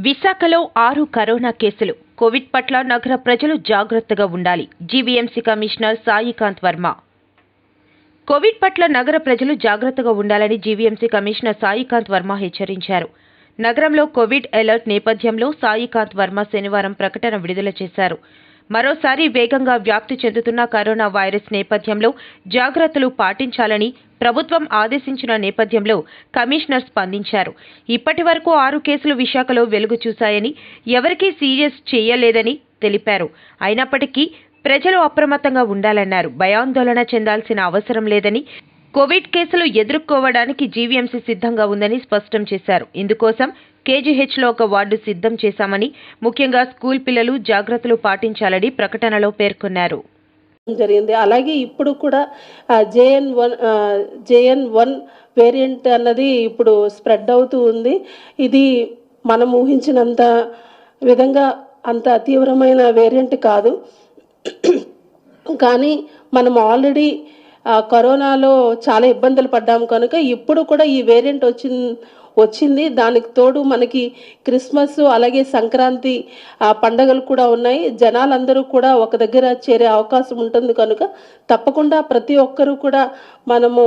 విశాఖలో ఆరు కరోనా కేసులు. కోవిడ్ పట్ల నగర ప్రజలు జాగ్రత్తగా ఉండాలి. GVMC commissioner Saikanth Varma. COVID పట్ల నగర ప్రజలు జాగ్రత్తగా ఉండాలని జీవీఎంసీ కమిషనర్ సాయికాంత్ వర్మ హెచ్చరించారు. నగరంలో కోవిడ్ అలర్ట్ నేపథ్యంలో సాయికాంత్ వర్మ శనివారం ప్రకటన విడుదల చేశారు. మరోసారి వేగంగా వ్యాప్తి చెందుతున్న కరోనా వైరస్ నేపథ్యంలో జాగ్రత్తలు పాటించాలని ప్రభుత్వం ఆదేశించిన నేపథ్యంలో కమిషనర్ స్పందించారు. ఇప్పటి వరకు ఆరు కేసులు విశాఖలో వెలుగు చూశాయని ఎవరికీ సీరియస్ చేయలేదని తెలిపారు. అయినప్పటికీ ప్రజలు అప్రమత్తంగా ఉండాలన్నారు. భయాందోళన చెందాల్సిన అవసరం లేదని కోవిడ్ కేసులు ఎదుర్కోవడానికి జీవీఎంసీ సిద్ధంగా ఉందని స్పష్టం చేశారు. ఇందుకోసం కేజీహెచ్లో ఒక వార్డు సిద్ధం చేశామని ముఖ్యంగా స్కూల్ పిల్లలు జాగ్రత్తలు పాటించాలని ప్రకటనలో పేర్కొన్నారు. జరిగింది. అలాగే ఇప్పుడు కూడా JN one JN one variant అన్నది ఇప్పుడు స్ప్రెడ్ అవుతూ ఉంది. ఇది మనం ఊహించినంత విధంగా అంత తీవ్రమైన వేరియంట్ కాదు. కానీ మనం ఆల్రెడీ కరోనాలో చాలా ఇబ్బందులు పడ్డాము కనుక ఇప్పుడు కూడా ఈ వేరియంట్ వచ్చిన వచ్చింది. దానికి తోడు మనకి క్రిస్మస్ అలాగే సంక్రాంతి ఆ పండగలు కూడా ఉన్నాయి. జనాలందరూ కూడా ఒక దగ్గర చేరే అవకాశం ఉంటుంది కనుక తప్పకుండా ప్రతి ఒక్కరూ కూడా మనము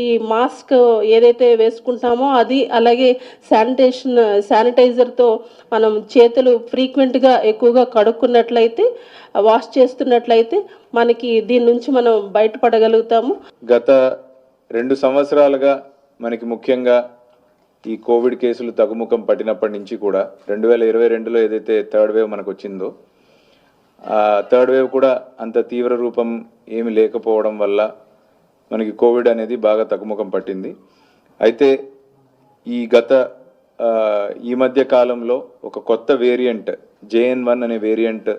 ఈ మాస్క్ ఏదైతే వేసుకుంటామో అది అలాగే శానిటేషన్ శానిటైజర్తో మనం చేతులు ఫ్రీక్వెంట్గా ఎక్కువగా కడుక్కున్నట్లయితే వాష్ చేస్తున్నట్లయితే మనకి దీని నుంచి మనం బయటపడగలుగుతాము. గత రెండు సంవత్సరాలుగా మనకి ముఖ్యంగా ఈ కోవిడ్ కేసులు తగ్గుముఖం పట్టినప్పటి నుంచి కూడా రెండు వేల ఇరవై రెండులో ఏదైతే థర్డ్ వేవ్ మనకు వచ్చిందో ఆ థర్డ్ వేవ్ కూడా అంత తీవ్ర రూపం ఏమి లేకపోవడం వల్ల మనకి కోవిడ్ అనేది బాగా తగ్గుముఖం పట్టింది. అయితే ఈ గత ఈ మధ్య కాలంలో ఒక కొత్త వేరియంట్ జేఎన్ వన్ అనే వేరియంట్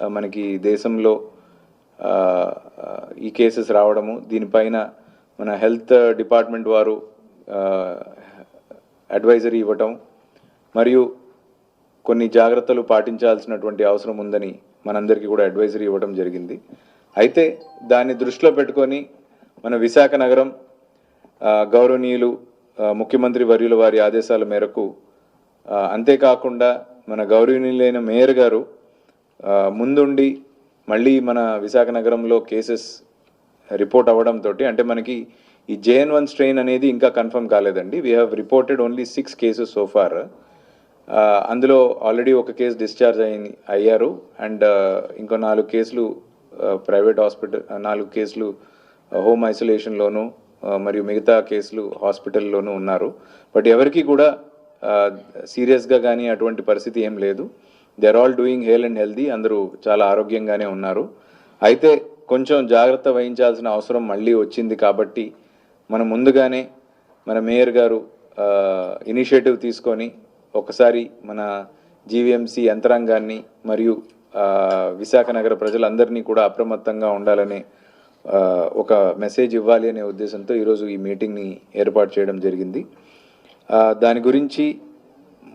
మనకి దేశంలో ఈ కేసెస్ రావడము దీనిపైన మన హెల్త్ డిపార్ట్మెంట్ వారు అడ్వైజరీ ఇవ్వటం మరియు కొన్ని జాగ్రత్తలు పాటించాల్సినటువంటి అవసరం ఉందని మనందరికీ కూడా అడ్వైజరీ ఇవ్వడం జరిగింది. అయితే దాన్ని దృష్టిలో పెట్టుకొని మన విశాఖ నగరం గౌరవనీయులు ముఖ్యమంత్రి వర్యుల వారి ఆదేశాల మేరకు అంతేకాకుండా మన గౌరవనీయులైన మేయర్ గారు ముందుండి మళ్ళీ మన విశాఖ నగరంలో కేసెస్ రిపోర్ట్ అవ్వడంతో అంటే మనకి ఈ జేఎన్ వన్ స్ట్రెయిన్ అనేది ఇంకా కన్ఫర్మ్ కాలేదండి. We have reported only six cases so far అందులో ఆల్రెడీ ఒక కేసు డిశ్చార్జ్ అయి అయ్యారు. అండ్ ఇంకో నాలుగు కేసులు ప్రైవేట్ హాస్పిటల్ నాలుగు కేసులు హోమ్ ఐసోలేషన్లోను మరియు మిగతా కేసులు హాస్పిటల్లోనూ ఉన్నారు. బట్ ఎవరికి కూడా సీరియస్గా కానీ అటువంటి పరిస్థితి ఏం లేదు. They are all doing well and healthy అందరూ చాలా ఆరోగ్యంగానే ఉన్నారు. అయితే కొంచెం జాగ్రత్త వహించాల్సిన అవసరం మళ్ళీ వచ్చింది కాబట్టి మనం ముందుగానే మన మేయర్ గారు ఇనిషియేటివ్ తీసుకొని ఒకసారి మన జీవీఎంసీ యంత్రాంగాన్ని మరియు విశాఖ నగర ప్రజలందరినీ కూడా అప్రమత్తంగా ఉండాలనే ఒక మెసేజ్ ఇవ్వాలి అనే ఉద్దేశంతో ఈరోజు ఈ మీటింగ్ని ఏర్పాటు చేయడం జరిగింది. దాని గురించి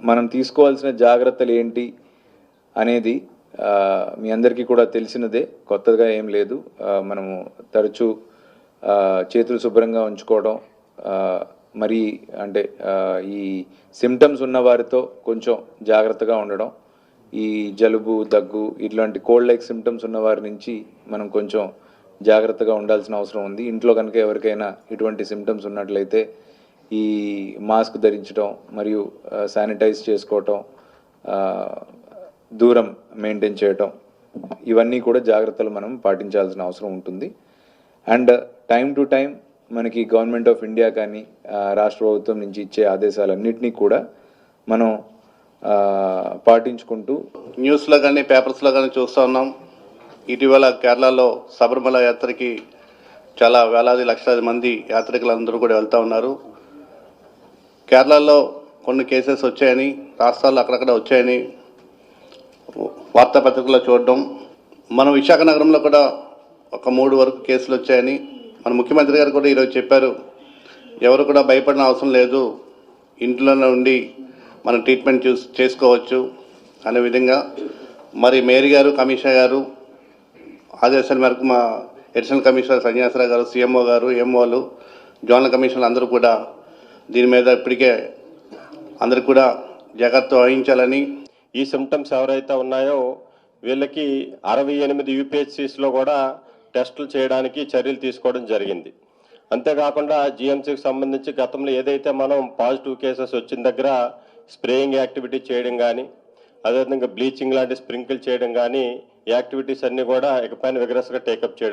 మనం తీసుకోవాల్సిన జాగ్రత్తలు ఏంటి అనేది మీ అందరికీ కూడా తెలిసినదే. కొత్తగా ఏం లేదు. మనము తరచూ చేతులు శుభ్రంగా ఉంచుకోవడం మరి అంటే ఈ సిమ్టమ్స్ ఉన్న వారితో కొంచెం జాగ్రత్తగా ఉండడం ఈ జలుబు దగ్గు ఇట్లాంటి కోల్డ్ లైక్ సిమ్టమ్స్ ఉన్న వారి నుంచి మనం కొంచెం జాగ్రత్తగా ఉండాల్సిన అవసరం ఉంది. ఇంట్లో కనుక ఎవరికైనా ఇటువంటి సిమ్టమ్స్ ఉన్నట్లయితే ఈ మాస్క్ ధరించడం మరియు శానిటైజ్ చేసుకోవటం దూరం మెయింటైన్ చేయటం ఇవన్నీ కూడా జాగ్రత్తలు మనం పాటించాల్సిన అవసరం ఉంటుంది. అండ్ టైం టు టైం మనకి గవర్నమెంట్ ఆఫ్ ఇండియా కానీ రాష్ట్ర ప్రభుత్వం నుంచి ఇచ్చే ఆదేశాలన్నింటినీ కూడా మనం పాటించుకుంటూ న్యూస్లో కానీ పేపర్స్లో కానీ చూస్తూ ఉన్నాం. ఇటీవల కేరళలో శబరిమల యాత్రకి చాలా వేలాది లక్షలాది మంది యాత్రికులందరూ కూడా వెళ్తూ ఉన్నారు. కేరళలో కొన్ని కేసెస్ వచ్చాయని రాష్ట్రాల్లో అక్కడక్కడ వచ్చాయని వార్తాపత్రికల్లో చూడడం. మన విశాఖ నగరంలో కూడా ఒక మూడు వరకు కేసులు వచ్చాయని మన ముఖ్యమంత్రి గారు కూడా ఈరోజు చెప్పారు ఎవరు కూడా భయపడిన అవసరం లేదు ఇంట్లోనే ఉండి మనం ట్రీట్మెంట్ చూస్ చేసుకోవచ్చు అనే విధంగా. మరి మేరీ గారు కమిషనర్ గారు ఆదేశాల మేరకు మా అడిషనల్ కమిషనర్ సన్యాసరావు గారు సీఎంఓ గారు ఎంఓలు జోనల్ కమిషనర్ అందరూ కూడా దీని మీద ఇప్పటికే అందరికి కూడా జాగ్రత్త వహించాలని. ఈ సిమ్టమ్స్ ఎవరైతే ఉన్నాయో వీళ్ళకి అరవై ఎనిమిది యూపీహెచ్సిస్లో కూడా టెస్టులు చేయడానికి చర్యలు తీసుకోవడం జరిగింది. అంతేకాకుండా జిఎంసీకి సంబంధించి గతంలో ఏదైతే మనం పాజిటివ్ కేసెస్ వచ్చిన దగ్గర స్ప్రేయింగ్ యాక్టివిటీ చేయడం కానీ అదేవిధంగా బ్లీచింగ్ లాంటి స్ప్రింకిల్ చేయడం కానీ యాక్టివిటీస్ అన్నీ కూడా ఇకపైన విగ్రస్గా టేకప్ చేయడం